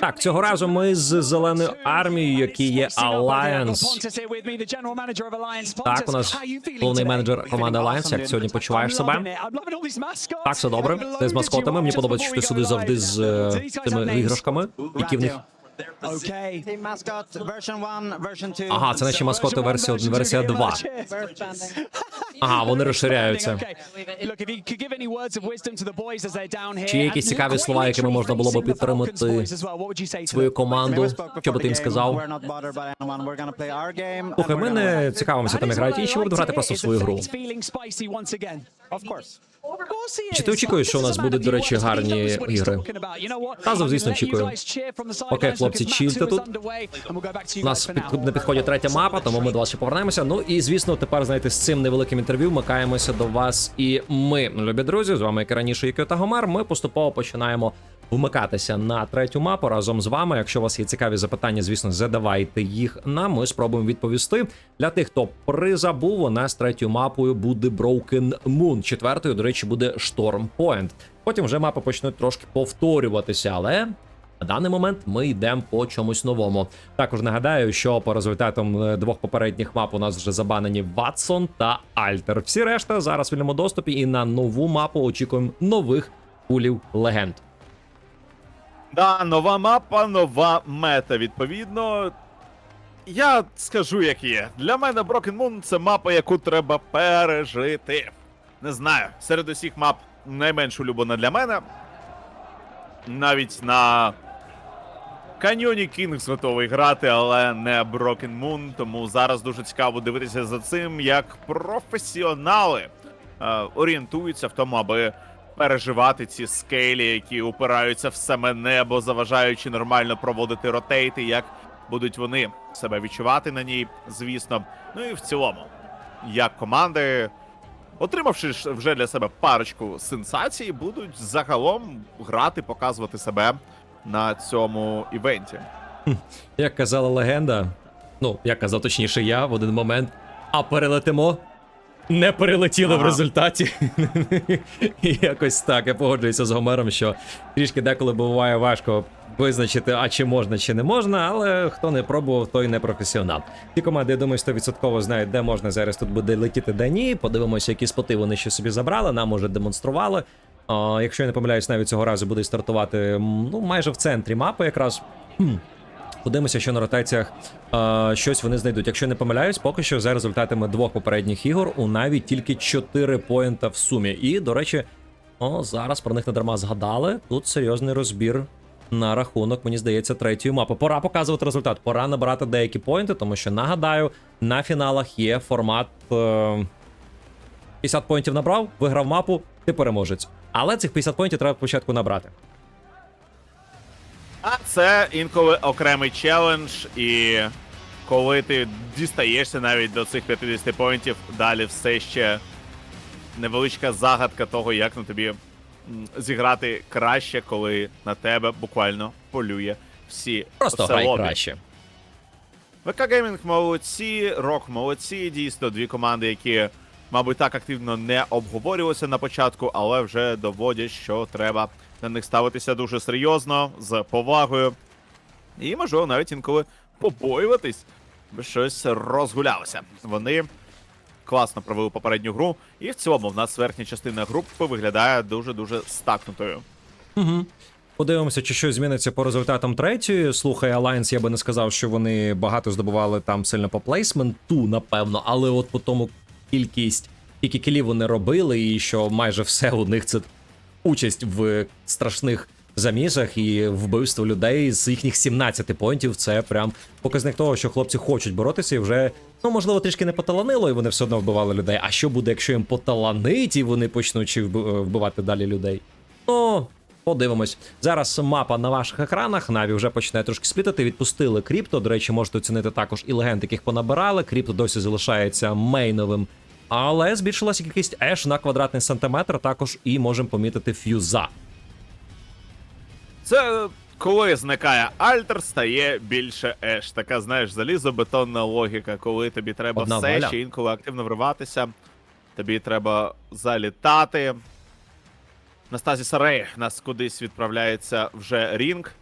Так, цього разу ми з зеленою армією, які є Alliance. Так, у нас головний менеджер команди Alliance. Як сьогодні почуваєш себе? Так, все добре. Ти з маскотами. Мені подобається, що ти сюди завжди з тими іграшками, які в них. Team mascot version 1, version 2. Ага, це наші маскоти версія 1, версія 2. Ага, вони розширяються. Чи є якісь цікаві слова, якими можна було би підтримати Свою команду, що би ти їм сказав? Слухай, ми не цікавимося там, грають інші, будемо грати просто в свою гру. Чи ти очікуєш, що у нас будуть, до речі, гарні ігри? Разом, звісно, очікую. Окей, хлопці, чільте тут. У нас під, не підході третя мапа, тому ми до вас ще повернемося. Ну і звісно, тепер знаєте, з цим невеликим інтерв'ю вмикаємося до вас. І ми, любі друзі, з вами як раніше Юкіо та Гомер. Ми поступово починаємо вмикатися на третю мапу разом з вами. Якщо у вас є цікаві запитання, звісно, задавайте їх нам. Ми спробуємо відповісти. Для тих, хто призабув, у нас третьою мапою буде Broken Moon. Четвертою, до речі, буде Storm Point. Потім вже мапи почнуть трошки повторюватися, але на даний момент ми йдемо по чомусь новому. Також нагадаю, що по результатам е, двох попередніх мап у нас вже забанені Ватсон та Альтер. Всі решта зараз в вільному доступі, і на нову мапу очікуємо нових пулів легенд. Да, нова мапа, нова мета. Відповідно, я скажу, як є. Для мене Broken Moon це мапа, яку треба пережити. Не знаю, серед усіх мап найменш улюблена для мене. Навіть на Каньйоні Кінгс готовий грати, але не Broken Moon. Тому зараз дуже цікаво дивитися за цим, як професіонали е, орієнтуються в тому, аби переживати ці скелі, які упираються в саме небо, заважаючи нормально проводити ротейти, як будуть вони себе відчувати на ній, звісно. Ну і в цілому, як команди, отримавши вже для себе парочку сенсацій, будуть загалом грати, показувати себе на цьому івенті. Як казала легенда, ну як казав точніше я в один момент, а перелетимо. Не перелетіли в результаті. І якось так. Я погоджуюся з Гомером, що трішки деколи буває важко визначити, а чи можна, чи не можна, але хто не пробував, той не професіонал. Ті команди, я думаю, 100% знають, де можна зараз тут буде летіти, де ні. Подивимося, які споти вони ще собі забрали, нам уже демонстрували. А, якщо я не помиляюсь, навіть цього разу буде стартувати ну, майже в центрі мапи якраз. Хм. Подивимося, що на ротаціях е, щось вони знайдуть. Якщо не помиляюсь, поки що за результатами двох попередніх ігор у навіть тільки 4 поінта в сумі. І, до речі, о, зараз про них не дарма згадали. Тут серйозний розбір на рахунок, мені здається, третьої мапи. Пора показувати результат. Пора набирати деякі поінти, тому що нагадаю, на фіналах є формат. Е, 50 поінтів набрав, виграв мапу, ти переможець. Але цих 50 поінтів треба спочатку набрати. А це інколи окремий челендж, і коли ти дістаєшся навіть до цих 50 поінтів, далі все ще невеличка загадка того, як на тобі зіграти краще, коли на тебе буквально полює всі Просто все грай лобі. краще. ВК Геймінг молодці, Рок молодці. Дійсно, дві команди, які, мабуть, так активно не обговорювалися на початку, але вже доводять, що треба на них ставитися дуже серйозно, з повагою. І, можливо, навіть інколи побоюватись, бо щось розгулялося. Вони класно провели попередню гру, і в цілому в нас верхня частина групи виглядає дуже-дуже стакнутою. Угу. Подивимося, чи щось зміниться по результатам третьої. Слухай, Alliance, я би не сказав, що вони багато здобували там сильно по плейсменту, напевно, але от по тому кількість, скільки кілів вони робили, і що майже все у них це участь в страшних замісах і вбивство людей з їхніх 17 поінтів. Це прям показник того, що хлопці хочуть боротися і вже. Ну, можливо, трішки не поталанило, і вони все одно вбивали людей. А що буде, якщо їм поталанить, і вони почнуть вбивати далі людей? Ну, подивимось. Зараз мапа на ваших екранах. Наві вже починає трошки сплітати. Відпустили крипто. До речі, можете оцінити також і легенд, яких понабирали. Крипто досі залишається мейновим. Але збільшилася кількість еш на квадратний сантиметр. Також і можемо помітити ф'юза. Це коли зникає альтер, стає більше еш. Така, знаєш, залізобетонна логіка, коли тобі треба Одна все ще інколи активно вриватися, тобі треба залітати. Настазі Сарей нас кудись відправляється вже рінг.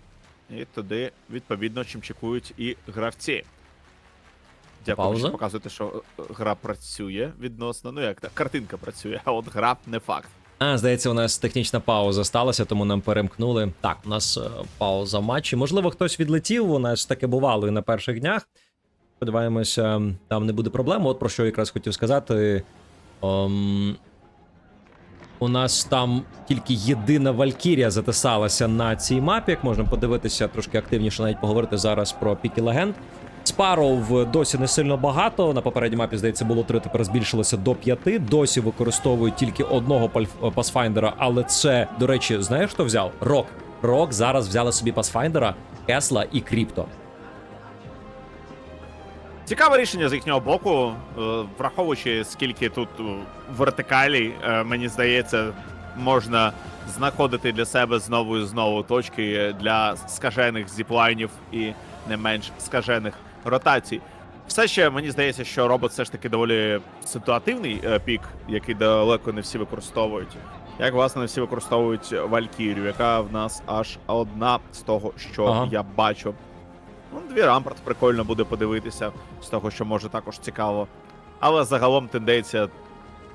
І туди, відповідно, чимчикують і гравці. Дякую, Пауза. що показуєте, що е, гра працює відносно. Ну як так, картинка працює, а от гра не факт. А, здається, у нас технічна пауза сталася, тому нам перемкнули. Так, у нас е, пауза в матчі. Можливо, хтось відлетів, у нас таке бувало і на перших днях. Сподіваємося, там не буде проблем. От про що я якраз хотів сказати. Ем, у нас там тільки єдина Валькірія затисалася на цій мапі. Як можна подивитися, трошки активніше навіть поговорити зараз про Пікі Легенд. Спаров досі не сильно багато. На попередній мапі, здається, було три, тепер збільшилося до п'яти. Досі використовують тільки одного пасфайндера, але це, до речі, знаєш, хто взяв? Рок. Рок зараз взяли собі пасфайндера, Кесла і Кріпто. Цікаве рішення з їхнього боку, е, враховуючи скільки тут е, вертикалій, е, мені здається, можна знаходити для себе знову і знову точки для скажених зіплайнів і не менш скажених ротацій. Все ще мені здається, що робот все ж таки доволі ситуативний е, пік, який далеко не всі використовують. Як власне не всі використовують Валькірію, яка в нас аж одна з того, що Ага. я бачу. Ну, дві рампорт прикольно буде подивитися з того, що може також цікаво. Але загалом тенденція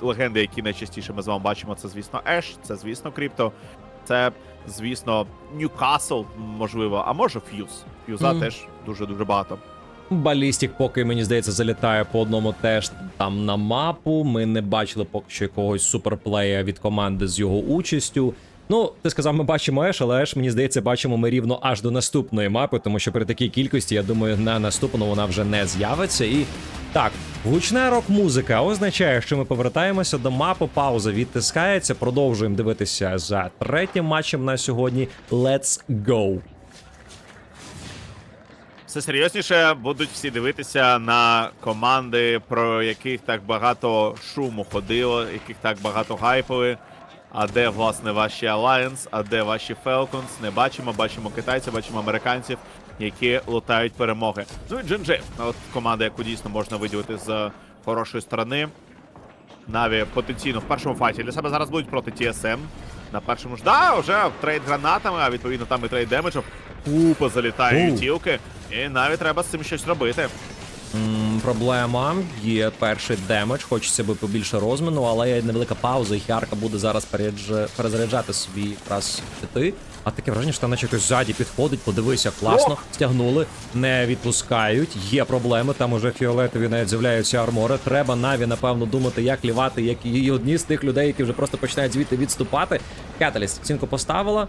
легенди, які найчастіше ми з вами бачимо, це, звісно, Еш, це, звісно, Кріпто, це, звісно, Ньюкасл, можливо, а може Ф'юз. Ф'юза Мгм. теж дуже-дуже багато. Балістік, поки мені здається, залітає по одному теж там на мапу. Ми не бачили поки що якогось суперплея від команди з його участю. Ну, ти сказав, ми бачимо Еш, але Еш, мені здається, бачимо ми рівно аж до наступної мапи, тому що при такій кількості, я думаю, на наступну вона вже не з'явиться. І так, гучна рок-музика означає, що ми повертаємося до мапи. Пауза відтискається. Продовжуємо дивитися за третім матчем на сьогодні. Let's go! Все серйозніше будуть всі дивитися на команди, про яких так багато шуму ходило, яких так багато гайпили. А де, власне, ваші Alliance, а де ваші Falcons? Не бачимо, бачимо китайців, бачимо американців, які лутають перемоги. Ну і GNG, от команда, яку дійсно можна виділити з хорошої сторони. Наві потенційно в першому файті для себе зараз будуть проти TSM. На першому ж да, вже трейд гранатами, а відповідно там і трейд демеджів. Купа залітає Оу. тілки, і навіть треба з цим щось робити. М, Проблема є перший демедж, хочеться би побільше розміну, але є невелика пауза, і Хіарка буде зараз переядж- перезаряджати свій якраз щити. А таке враження, що там наче хтось ззаді підходить, подивися, класно, стягнули, не відпускають. Є проблеми, там уже фіолетові навіть з'являються армори. Треба Наві, напевно, думати, як лівати, як і одні з тих людей, які вже просто починають звідти відступати. Каталіст цінку поставила.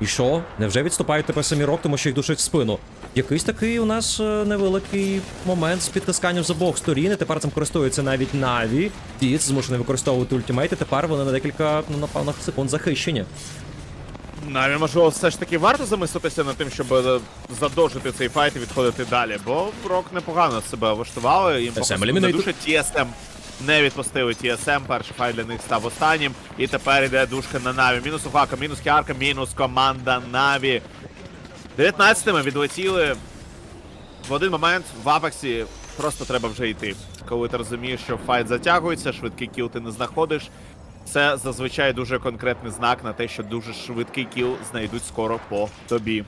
І що? Невже відступають тепер самі рок, тому що їх душить в спину? Якийсь такий у нас е, невеликий момент з підтисканням з обох сторін. І тепер цим користується навіть Наві. Діц змушений використовувати ультимейт, і тепер вони на декілька, ну напевно, секунд захищені. Навіть можливо, все ж таки варто замислитися над тим, щоб е, задовжити цей файт і відходити далі, бо Рок непогано себе влаштували. Їм дуже TSM не відпустили TSM. Перший файт для них став останнім. І тепер іде душка на Наві. Мінус Уфака, мінус Кіарка, мінус команда Наві. 19-ми відлетіли. В один момент в Апексі просто треба вже йти. Коли ти розумієш, що файт затягується, швидкий кіл ти не знаходиш. Це зазвичай дуже конкретний знак на те, що дуже швидкий кіл знайдуть скоро по тобі.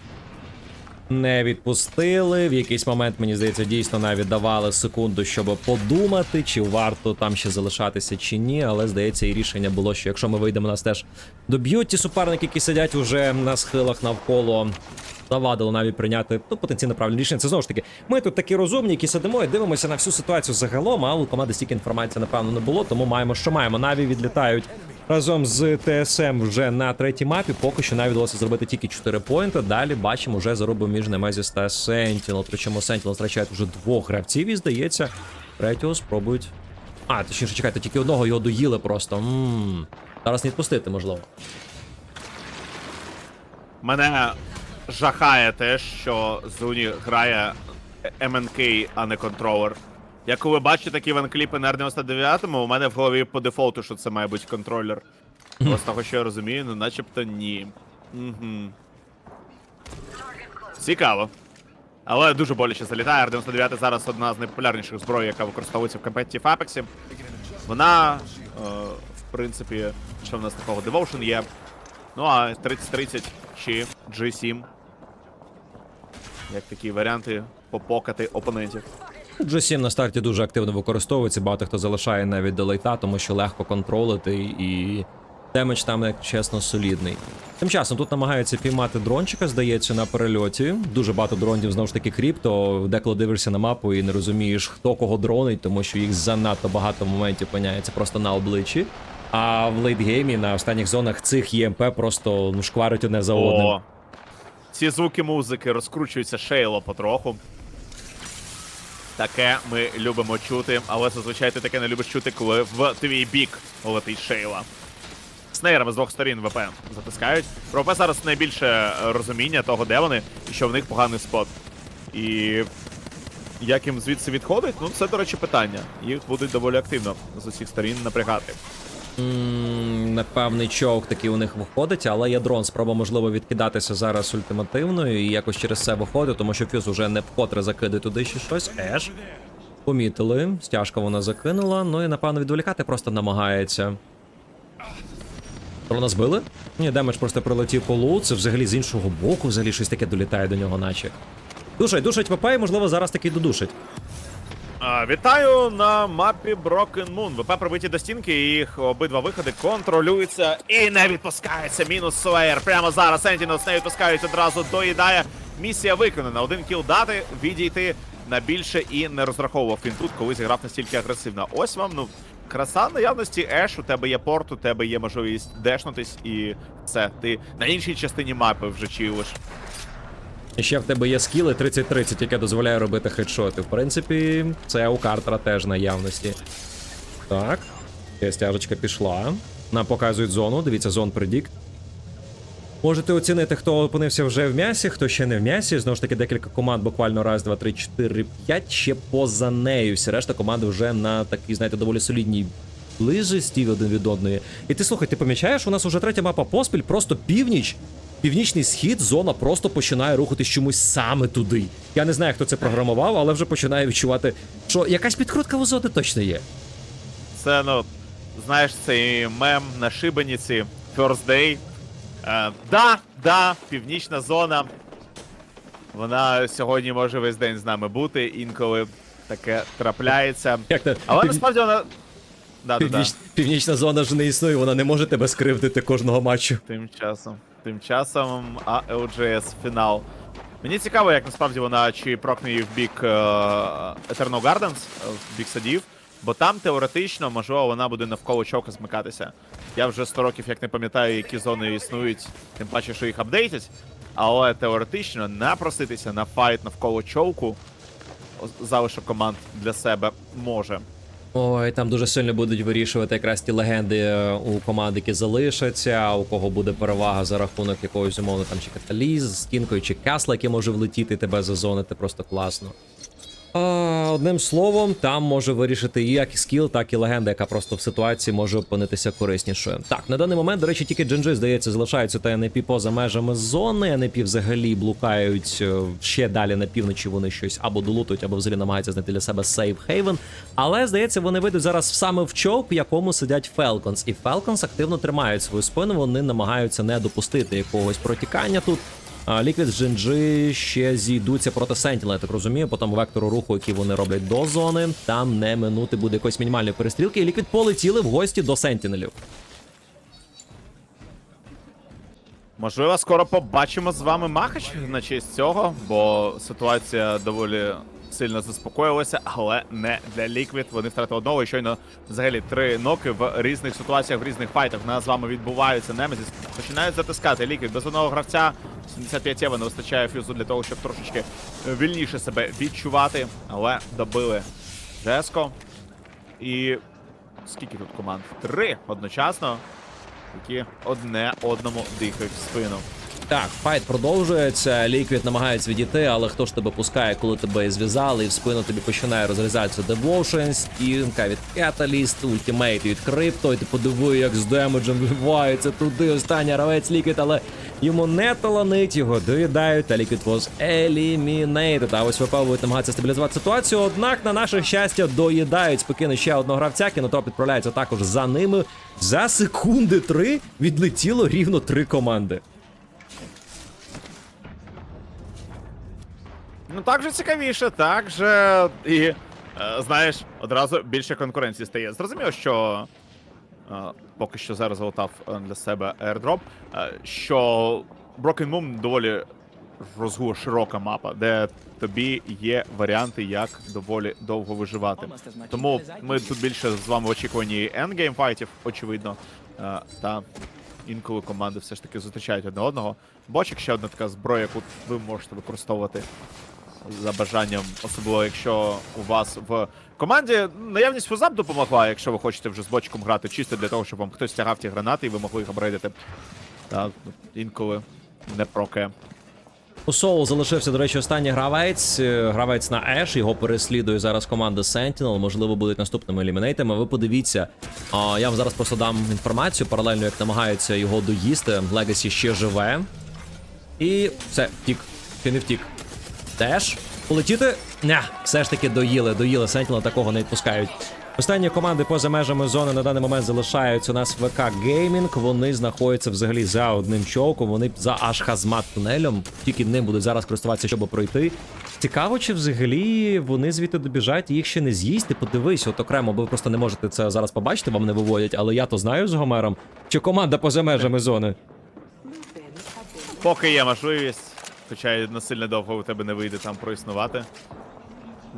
Не відпустили. В якийсь момент, мені здається, дійсно навіть давали секунду, щоб подумати, чи варто там ще залишатися, чи ні. Але здається, і рішення було, що якщо ми вийдемо, нас теж доб'ють ті суперники, які сидять уже на схилах навколо. Завадило навіть прийняти ну, потенційно правильне рішення. Це знову ж таки. Ми тут такі розумні, які сидимо і дивимося на всю ситуацію загалом, а у команди стільки інформації, напевно, не було, тому маємо, що маємо. Наві відлітають разом з ТСМ вже на третій мапі. Поки що навіть вдалося зробити тільки 4 поінти. Далі бачимо, вже заробив між Немезіс та Сентінел. Причому Сентінел втрачає вже двох гравців і здається, третього спробують. А, точніше, чекайте, тільки одного його доїли просто. Ммм. Зараз не відпустити, можливо. Мене жахає те, що Зуні грає МНК, а не контролер. Я коли бачу такі ванкліпи на R99, у мене в голові по дефолту, що це має бути контролер. З того, що я розумію, ну начебто ні. Угу. Цікаво. Але дуже боляче залітає. R99 зараз одна з найпопулярніших зброй, яка використовується в Competitive Apex. Вона, е, в принципі, що в нас такого Devotion є. Ну а 3030 чи G7 як такі варіанти попокати опонентів. G7 на старті дуже активно використовується, багато хто залишає навіть до лейта, тому що легко контролити і демедж там, як чесно, солідний. Тим часом тут намагаються піймати дрончика, здається, на перельоті. Дуже багато дронів знову ж таки кріп, то деколи дивишся на мапу і не розумієш, хто кого дронить, тому що їх занадто багато моментів опиняється просто на обличчі. А в лейтгеймі на останніх зонах цих ЄМП просто ну, шкварить одне за одним. О, ці звуки музики розкручується шейло потроху. Таке ми любимо чути, але зазвичай ти таке не любиш чути, коли в твій бік летить шейла. Снейрами з двох сторін ВП затискають. Про ВП зараз найбільше розуміння того, де вони, і що в них поганий спот. І як їм звідси відходить, ну це, до речі, питання. Їх будуть доволі активно з усіх сторін напрягати. Непевний чок такий у них виходить, але є дрон. Спроба можливо відкидатися зараз ультимативною і якось через це виходить, тому що фюз уже не вкотре закиде туди ще щось. Еш. Помітили, стяжка вона закинула, ну і напевно відволікати просто намагається. Дрона збили? Ні, демедж просто прилетів по лу, це взагалі з іншого боку, взагалі щось таке долітає до нього, наче. Душать, душать ВП і можливо зараз таки додушить. Вітаю на мапі Broken Moon. ВП пробиті до стінки, їх обидва виходи контролюються і не відпускається. Мінус Слеєр. Прямо зараз Сентінелс не відпускають одразу доїдає. Місія виконана. Один кіл дати, відійти на більше і не розраховував він тут, коли зіграв настільки агресивно. Ось вам, ну, краса наявності Еш, у тебе є порт, у тебе є можливість дешнутись, і все. Ти на іншій частині мапи вже чилиш. І ще в тебе є скіли 30-30, яке дозволяє робити хедшоти. В принципі, це у Картера теж наявності. Так. Стяжечка пішла. Нам показують зону. Дивіться, зон предікт. Можете оцінити, хто опинився вже в м'ясі, хто ще не в м'ясі. Знову ж таки, декілька команд, буквально раз, два, три, чотири, п'ять. Ще поза нею. Всі решта команди вже на такій, знаєте, доволі солідній ближості один від одної. І ти слухай, ти помічаєш, у нас уже третя мапа поспіль, просто північ. Північний схід, зона просто починає рухатись чомусь саме туди. Я не знаю, хто це програмував, але вже починає відчувати, що якась підкрутка в зони точно є. Це, ну, знаєш, цей мем на шибеніці First Day. Е, да, да, північна зона. Вона сьогодні може весь день з нами бути, інколи таке трапляється. Як то Але пів- насправді вона. Да, да, да. північна зона ж не існує, вона не може тебе скривдити кожного матчу. Тим часом. Тим часом ALGS фінал. Мені цікаво, як насправді вона чи прокне її в бік е, Eternal Gardens, е, в бік садів, бо там теоретично, можливо, вона буде навколо чока змикатися. Я вже 100 років як не пам'ятаю, які зони існують, тим паче, що їх апдейтять. Але теоретично напроситися на файт навколо чоку о- залишок команд для себе може. Ой, там дуже сильно будуть вирішувати якраз ті легенди е, у команд, які залишаться, у кого буде перевага за рахунок якогось умовно там чи каталіз з кінкою, чи касла, який може влетіти тебе зазонити просто класно. Одним словом, там може вирішити і як скіл, так і легенда, яка просто в ситуації може опинитися кориснішою. Так, на даний момент, до речі, тільки Джинджи, здається, залишаються та НП поза межами зони. НП взагалі блукають е, ще далі на півночі. Вони щось або долутують, або взагалі намагаються знайти для себе сейф хейвен. Але здається, вони вийдуть зараз саме в чоп, в якому сидять Falcons. І Falcons активно тримають свою спину. Вони намагаються не допустити якогось протікання тут. Liquid з GNG ще зійдуться проти Сентіла, я так розумію, по тому вектору руху, який вони роблять до зони. Там не минути буде якоїсь мінімальної перестрілки, і Ліквід полетіли в гості до Сентінелів. Можливо, скоро побачимо з вами Махач на честь цього, бо ситуація доволі сильно заспокоїлася, але не для Liquid. Вони втратили одного і щойно взагалі три ноки в різних ситуаціях, в різних файтах. У нас з вами відбуваються Немезіс. Починають затискати Liquid без одного гравця. 75 єва не вистачає фюзу для того, щоб трошечки вільніше себе відчувати, але добили Жеско. І скільки тут команд? Три одночасно які одне одному дихають в спину. Так, файт продовжується. Ліквід намагається відійти, але хто ж тебе пускає, коли тебе зв'язали, і в спину тобі починає розрізатися Devotion, стінка від Catalyst, ультимейт від Crypto, і ти подиви, як з демеджем вливається туди останній гравець Ліквід, але йому не таланить, його доїдають, та Ліквід was eliminated. А ось ВП будуть намагатися стабілізувати ситуацію, однак на наше щастя доїдають спокійно ще одного гравця, кінотроп відправляється також за ними. За секунди три відлетіло рівно три команди. Ну так же цікавіше, так же і е, знаєш, одразу більше конкуренції стає. Зрозуміло, що е, поки що зараз залутав е, для себе airdrop, що Broken Moon доволі розгу широка мапа, де тобі є варіанти, як доволі довго виживати. Тому ми тут більше з вами в очікуванні ендгейм файтів, очевидно. Та інколи команди все ж таки зустрічають одне одного. Бочик ще одна така зброя, яку ви можете використовувати за бажанням, особливо якщо у вас в команді наявність фузап допомогла, якщо ви хочете вже з бочком грати, чисто для того, щоб вам хтось тягав ті гранати і ви могли їх апгрейдити. Так, інколи не проке. У Соул залишився, до речі, останній гравець. е, Гравець на Еш. Його переслідує зараз команда Sentinel. Можливо, будуть наступними елімінейтами. Ви подивіться. Я вам зараз просто дам інформацію, паралельно як намагаються його доїсти. Легасі ще живе. І все, втік. Чи не втік. Теж полетіти? Ня, все ж таки доїли, доїли. Sentinel такого не відпускають. Останні команди поза межами зони на даний момент залишаються у нас ВК Gaming. Вони знаходяться взагалі за одним човком. Вони за аж хазмат тунелем. Тільки ним будуть зараз користуватися, щоб пройти. Цікаво, чи взагалі вони звідти добіжать і їх ще не з'їсть. Ти подивись, от окремо, бо ви просто не можете це зараз побачити, вам не виводять, але я то знаю з Гомером. Чи команда поза межами зони? Поки є можливість, хоча насильно довго у тебе не вийде там проіснувати.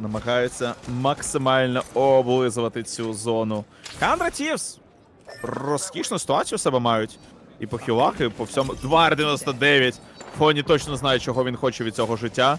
Намагаються максимально облизувати цю зону. Кандра Тівс розкішну ситуацію в себе мають. І по хілах, і по всьому. 2R99. Фоні точно знає, чого він хоче від цього життя.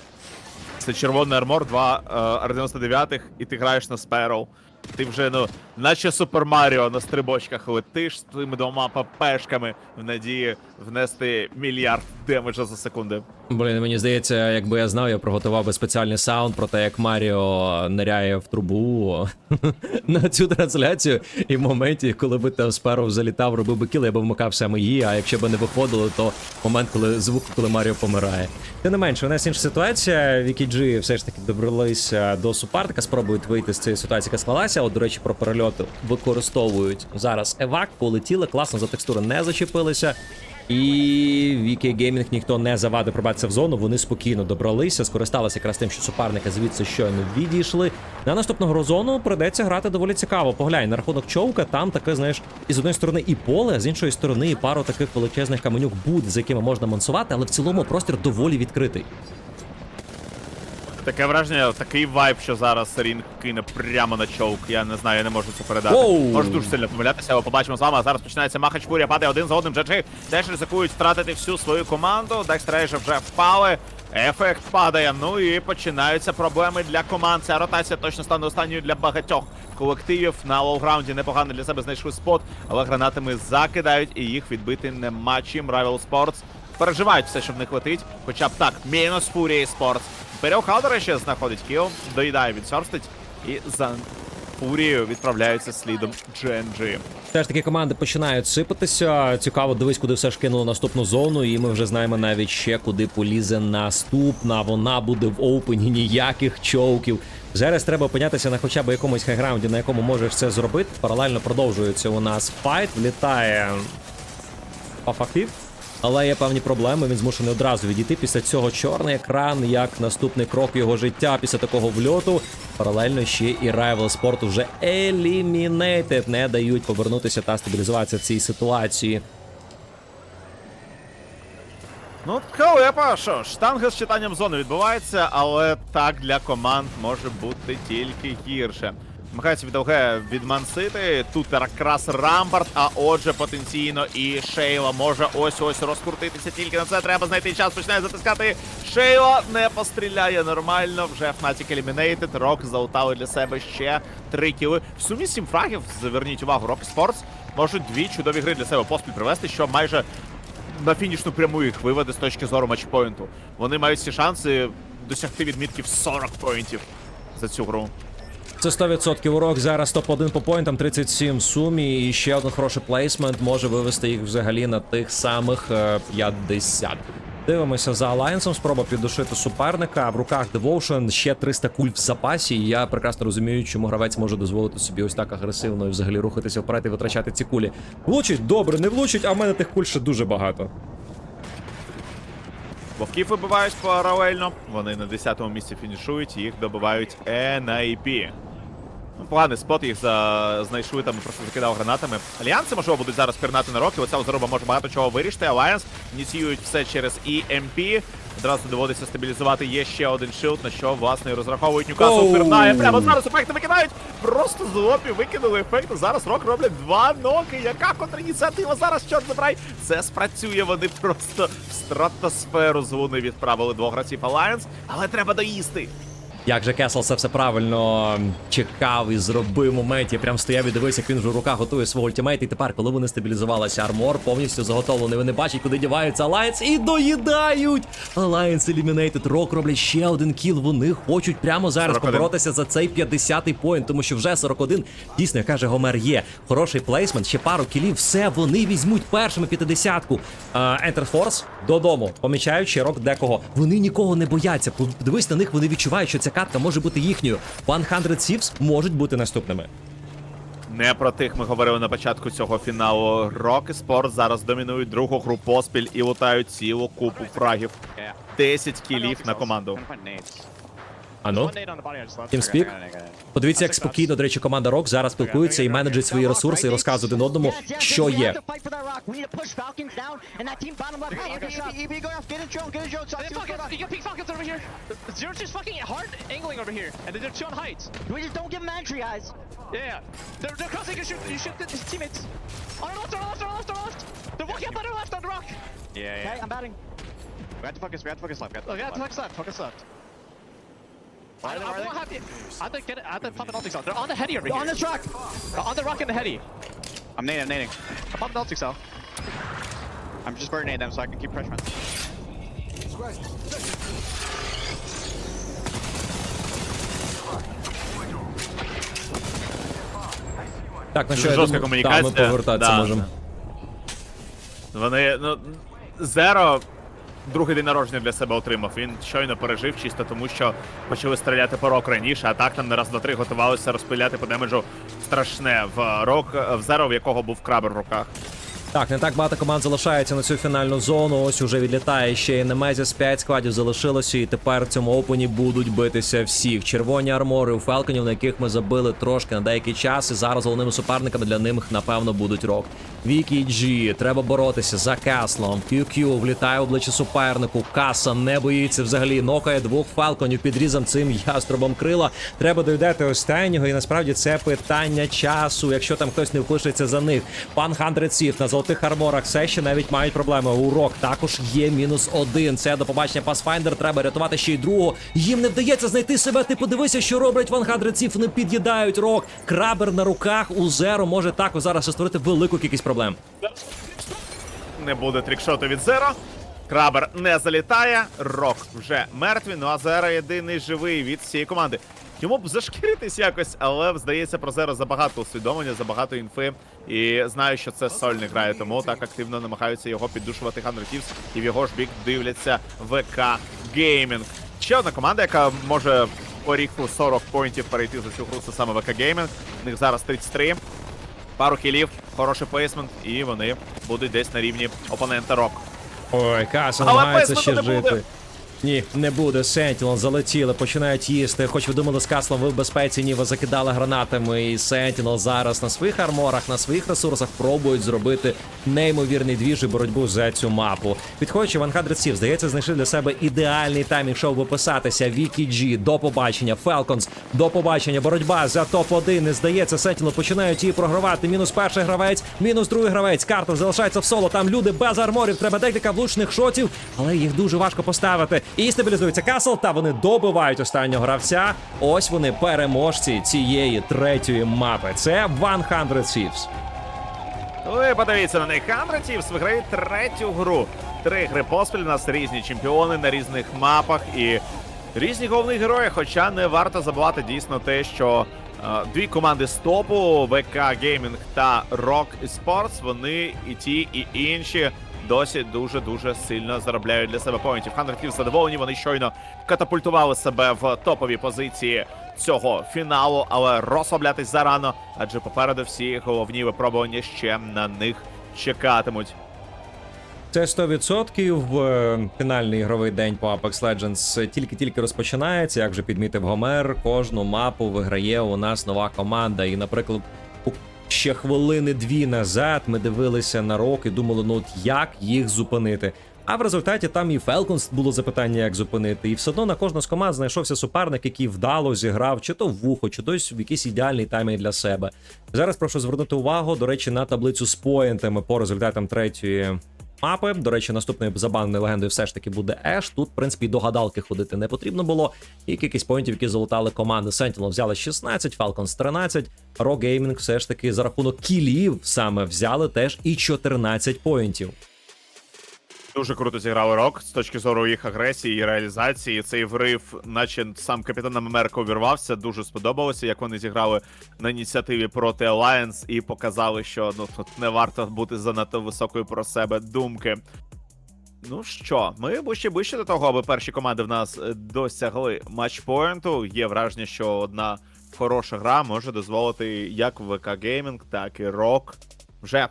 Це червоний армор, 2 е, R99, і ти граєш на Сперл. Ти вже, ну, наче Супер Маріо на стрибочках летиш з твоїми двома ППшками в надії внести мільярд демеджа за секунди. Блін, мені здається, якби я знав, я приготував би спеціальний саунд про те, як Маріо ниряє в трубу на цю трансляцію. І в моменті, коли би там сперу залітав, робив би кіл, я би вмикав саме її. А якщо б не виходило, то момент, коли звук, коли Маріо помирає. Тим не менше, у нас інша ситуація. Вікіджі все ж таки добралися до супартика, спробують вийти з цієї ситуації, яка склалася. От, до речі, про перельот використовують зараз евак, полетіли, класно за текстури не зачепилися. І VK Gaming ніхто не завадив пробратися в зону. Вони спокійно добралися, скористалися якраз тим, що суперника звідси щойно відійшли. На наступного зону придеться грати доволі цікаво. Поглянь, на рахунок човка, там таке, знаєш, і з одної сторони і поле, а з іншої сторони і пару таких величезних каменюк буд, з якими можна мансувати, але в цілому простір доволі відкритий. Таке враження, такий вайб, що зараз Рінг кине прямо на човк. Я не знаю, я не можу це передати. Воу! Можу дуже сильно помилятися, але побачимо з вами. А зараз починається махач фурія, падає один за одним. GG теж ризикують втратити всю свою команду. Декстрейжа вже впали. Ефект падає. Ну і починаються проблеми для команд. Ця ротація точно стане останньою для багатьох колективів. На лоуграунді непогано для себе знайшли спот, але гранатами закидають і їх відбити нема чим. Rival Sports переживають все, що в них летить. Хоча б так, мінус Фурії Берел Халдера ще знаходить кіл, доїдає, відсерстить і за Фурією відправляються слідом GNG. Теж такі команди починають сипатися. Цікаво, дивись, куди все ж кинуло наступну зону, і ми вже знаємо навіть ще, куди полізе наступна. Вона буде в оупені ніяких човків. Зараз треба опинятися на хоча б якомусь хайграунді, на якому можеш це зробити. Паралельно продовжується у нас файт. Влітає Пафахів. Але є певні проблеми. Він змушений одразу відійти. Після цього чорний екран, як наступний крок його життя після такого вльоту. Паралельно ще і Rival спорту вже елімінейтед не дають повернутися та стабілізуватися в цій ситуації. Ну, халепа, що ж, штанга з читанням зони відбувається, але так для команд може бути тільки гірше. Намагається від ЛГ відмансити. Тут якраз Рамбард, а отже, потенційно і Шейла може ось-ось розкрутитися. Тільки на це треба знайти час. Починає затискати. Шейла не постріляє нормально. Вже Fnatic Eliminated. Рок заутали для себе ще три кіли. В сумі сім фрагів. Зверніть увагу, Rock Sports можуть дві чудові гри для себе поспіль привести, що майже на фінішну пряму їх виведе з точки зору матчпоінту. Вони мають всі шанси досягти відмітків 40 поінтів за цю гру. Це 100% урок. Зараз топ-1 по поінтам, 37 в сумі. І ще один хороший плейсмент може вивести їх взагалі на тих самих е, 50. Дивимося за Алайнсом, спроба піддушити суперника. В руках Devotion, ще 300 куль в запасі. І я прекрасно розумію, чому гравець може дозволити собі ось так агресивно і взагалі рухатися вперед і витрачати ці кулі. Влучить, добре, не влучить, а в мене тих куль ще дуже багато. Вовків вибивають паралельно. Вони на 10-му місці фінішують, їх добивають NIP. Поганий спот, їх за... знайшли там просто закидав гранатами. Альянси, можливо, будуть зараз пірнати на роки. Оця заруба може багато чого вирішити. Alliance ініціюють все через EMP. Одразу доводиться стабілізувати. Є ще один шилд, на що власне і розраховують Ньюкасл пірнає. Прямо зараз ефекти викидають. Просто з лопі викинули ефекти. Зараз рок роблять два ноки. Яка контриніціатива зараз, чорт забирай. Це спрацює. Вони просто в стратосферу з луни відправили двох гравців Alliance, але треба доїсти. Як же Кесл це все правильно чекав і зробив момент. Я прям стояв і дивився, як він вже в руках готує свого ультимейт. І тепер, коли вони стабілізувалися, армор повністю заготовлений. Вони бачать, куди діваються Alliance і доїдають. Alliance Eliminated Rock роблять ще один кіл. Вони хочуть прямо зараз 41. поборотися за цей 50-й поінт, тому що вже 41. Дійсно, як каже Гомер, є хороший плейсмент, ще пару кілів. Все вони візьмуть першими 50-ку. А, Enter Force додому. Помічають ще рок декого. Вони нікого не бояться. Подивись на них, вони відчувають, що ця катка може бути їхньою. 100 Thieves можуть бути наступними. Не про тих ми говорили на початку цього фіналу. Рок і спорт зараз домінують другу гру поспіль і лутають цілу купу фрагів. 10 кілів на команду. Ану, TeamSpeak? Подивіться, як спокійно, до речі, команда Рок зараз спілкується і менеджить свої ресурси і розказує один одному, що є. Yeah, yeah. Okay, I'm batting. We have to focus, we have to focus left. We have to Oh, focus left, focus left. I, Where are they, I where are won't they? have to. I have to get it. I have to pop an ulti cell. They're on the heady over On here. the truck. They're on the rock and the heady. I'm nading, I'm nading. I popped an ulti cell. I'm just burning them so I can keep pressure on. Так, на Дуже що я жорстка думаю, комунікація. Та, ми повертатися Да. можемо. Вони, ну, Зеро другий день народження для себе отримав. Він щойно пережив, чисто тому що почали стріляти по рок раніше, а так там не раз до три готувалися розпиляти по демеджу страшне в рок в Зеро, в якого був крабер в руках. Так, не так багато команд залишається на цю фінальну зону. Ось уже відлітає ще і Немезіс. 5 складів залишилося, і тепер в цьому опені будуть битися всіх. Червоні армори у Фелконів, на яких ми забили трошки на деякий час. І зараз головними суперниками для них, напевно, будуть Рок. Вікі Джі, треба боротися за Каслом. QQ влітає в обличчя супернику. Каса не боїться взагалі. Нокає двох Фалконів підрізом цим яструбом крила. Треба доїдати останнього, і насправді це питання часу. Якщо там хтось не впишеться за них. Пан Хандреців на золотих арморах все ще навіть мають проблеми. Урок також є мінус один. Це до побачення Pathfinder. Треба рятувати ще й другого. Їм не вдається знайти себе. Ти подивися, що роблять Ван Хандреців. Вони під'їдають рок. Крабер на руках у Зеро може також зараз створити велику кількість проблем. Не буде трікшоту від Зеро. Крабер не залітає, Рок вже мертвий, ну а Зеро єдиний живий від всієї команди. Йому б зашкіритись якось, але здається про Зеро забагато усвідомлення, забагато інфи. І знаю, що це сольник грає, тому так активно намагаються його піддушувати Хандриківс, і в його ж бік дивляться ВК Геймінг. Ще одна команда, яка може по ріху 40 поінтів перейти за цю гру, це саме ВК Геймінг. У них зараз 33. Пару хілів, хороший плейсмент, і вони будуть десь на рівні опонента Рок. Ой, Каса намагається ще не буде. Ні, не буде. Сентінел залетіли, починають їсти. Хоч ви думали, з Каслом ви в безпеці, ні, ви закидали гранатами. І Сентінел зараз на своїх арморах, на своїх ресурсах пробують зробити неймовірний двіж і боротьбу за цю мапу. Підходячи Сів, здається, знайшли для себе ідеальний таймінг, щоб виписатися. Вікі Джі, до побачення. Фелконс, до побачення. Боротьба за топ-1. Не здається, Сентінел починають її програвати. Мінус перший гравець, мінус другий гравець. Карта залишається в соло. Там люди без арморів. Треба декілька влучних шотів, але їх дуже важко поставити. І стабілізується Касл, та вони добивають останнього гравця. Ось вони переможці цієї третьої мапи. Це 100 Thieves. Ви подивіться на них. Хандратівс виграє третю гру. Три гри поспіль. У нас різні чемпіони на різних мапах і різні головні герої. Хоча не варто забувати дійсно те, що е, дві команди з топу ВК Gaming та Rock Esports, вони і ті, і інші. Досі дуже дуже сильно заробляють для себе поінтів. Хандратів задоволені. Вони щойно катапультували себе в топові позиції цього фіналу, але розслаблятись зарано, адже попереду всі головні випробування ще на них чекатимуть. Це 100% е, фінальний ігровий день по Apex Legends тільки-тільки розпочинається. Як вже підмітив Гомер, кожну мапу виграє у нас нова команда. І, наприклад, у- ще хвилини дві назад ми дивилися на рок і думали, ну от як їх зупинити. А в результаті там і Фелконс було запитання, як зупинити, і все одно на кожну з команд знайшовся суперник, який вдало зіграв, чи то в вухо, чи дось в якийсь ідеальний таймінг для себе. Зараз прошу звернути увагу, до речі, на таблицю з поєнтами по результатам третьої мапи. До речі, наступною забавною легендою все ж таки буде Еш. Тут, в принципі, до гадалки ходити не потрібно було. І кількість поінтів, які залутали команди Sentinel взяли 16, Falcons 13. Raw Gaming все ж таки за рахунок кілів саме взяли теж і 14 поінтів. Дуже круто зіграли рок з точки зору їх агресії і реалізації. Цей врив, наче сам капітан Америка увірвався. Дуже сподобалося, як вони зіграли на ініціативі проти Alliance і показали, що ну тут не варто бути занадто високою про себе думки. Ну що, ми ближче ближче до того, аби перші команди в нас е, досягли матчпоінту. Є враження, що одна хороша гра може дозволити як ВК Gaming, так і Рок вже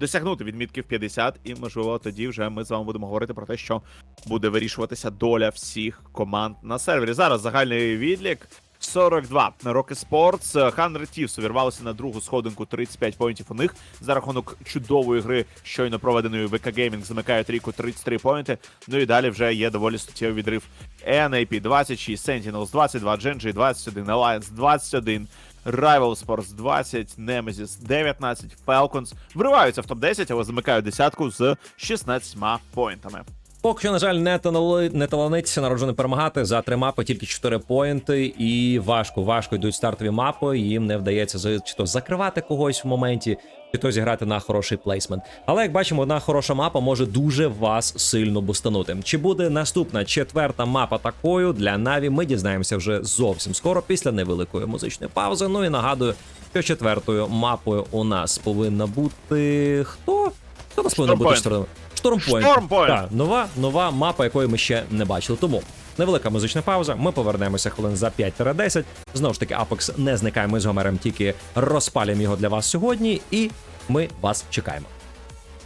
досягнути відмітків 50, і можливо тоді вже ми з вами будемо говорити про те, що буде вирішуватися доля всіх команд на сервері. Зараз загальний відлік. 42 на Rocket Sports. Ханри Тівс увірвалися на другу сходинку 35 поінтів у них за рахунок чудової гри, щойно проведеної ВК Gaming, замикають ріку 33 поінти. Ну і далі вже є доволі суттєвий відрив. NAP 26, Sentinels 22, Genji 21, Alliance 21, Rival Sports 20, Nemesis 19, Falcons вриваються в топ-10, але замикають десятку з 16 поінтами. Поки що, на жаль, не талани- не таланиться народжений перемагати за три мапи, тільки 4 поінти, і важко, важко йдуть стартові мапи. Їм не вдається чи то закривати когось в моменті, чи то зіграти на хороший плейсмент. Але як бачимо, одна хороша мапа може дуже вас сильно бустанути. Чи буде наступна четверта мапа такою для Наві? Ми дізнаємося вже зовсім скоро після невеликої музичної паузи. Ну і нагадую, що четвертою мапою у нас повинна бути хто? У нас повинна бути Stormpoint. Штормпойнт. Штормпойнт. Так, нова, нова мапа, якої ми ще не бачили. Тому невелика музична пауза. Ми повернемося хвилин за 5-10. Знову ж таки, Apex не зникає. Ми з Гомером тільки розпалюємо його для вас сьогодні, і ми вас чекаємо.